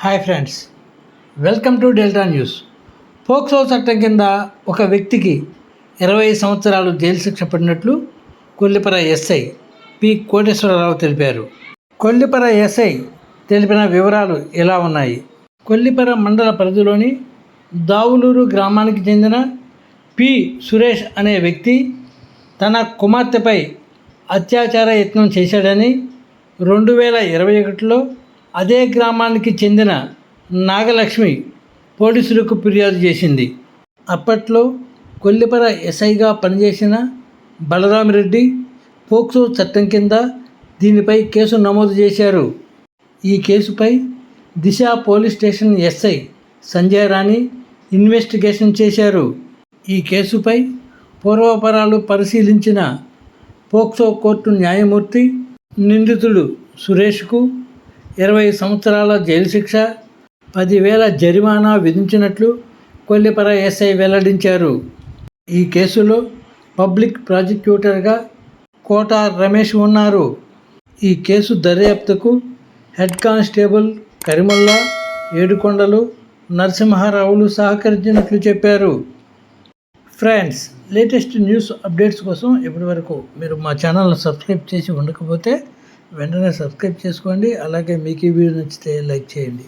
Hi friends welcome to Delta news POCSO చట్టం కింద ఒక వ్యక్తికి ఇరవై సంవత్సరాలు జైలు శిక్ష పడినట్లు కొల్లిపర ఎస్ఐ పి కోటేశ్వరరావు తెలిపారు. కొల్లిపర ఎస్ఐ తెలిపిన వివరాలు ఇలా ఉన్నాయి? కొల్లిపర మండల పరిధిలోని దావులూరు గ్రామానికి చెందిన పి సురేష్ అనే వ్యక్తి తన కుమార్తెపై అత్యాచార యత్నం చేశాడని రెండు వేల ఇరవై ఒకటిలో అదే గ్రామానికి చెందిన నాగలక్ష్మి పోలీసులకు ఫిర్యాదు చేసింది. అప్పట్లో కొల్లిపర ఎస్ఐగా పనిచేసిన బలరామిరెడ్డి పోక్సో చట్టం కింద దీనిపై కేసు నమోదు చేశారు. ఈ కేసుపై Disha police station SI Sanjay Rani investigation చేశారు. ఈ కేసుపై పూర్వపరాలు పరిశీలించిన పోక్సో కోర్టు న్యాయమూర్తి నిందితుడు సురేష్కు ఇరవై సంవత్సరాల జైలు శిక్ష పదివేల జరిమానా విధించినట్లు కొల్లిపర ఎస్ఐ వెల్లడించారు. ఈ కేసులో పబ్లిక్ ప్రాసిక్యూటర్గా కోట రమేష్ ఉన్నారు. ఈ కేసు దర్యాప్తుకు హెడ్ కానిస్టేబుల్ కరిమల్లా ఏడుకొండలు నరసింహారావులు సహకరించినట్లు చెప్పారు. ఫ్రెండ్స్ లేటెస్ట్ న్యూస్ అప్డేట్స్ కోసం ఇప్పటివరకు మీరు మా ఛానల్ను సబ్స్క్రైబ్ చేసి ఉండకపోతే వెంటనే సబ్స్క్రైబ్ చేసుకోండి. అలాగే మీకు ఈ వీడియో నచ్చితే లైక్ చేయండి.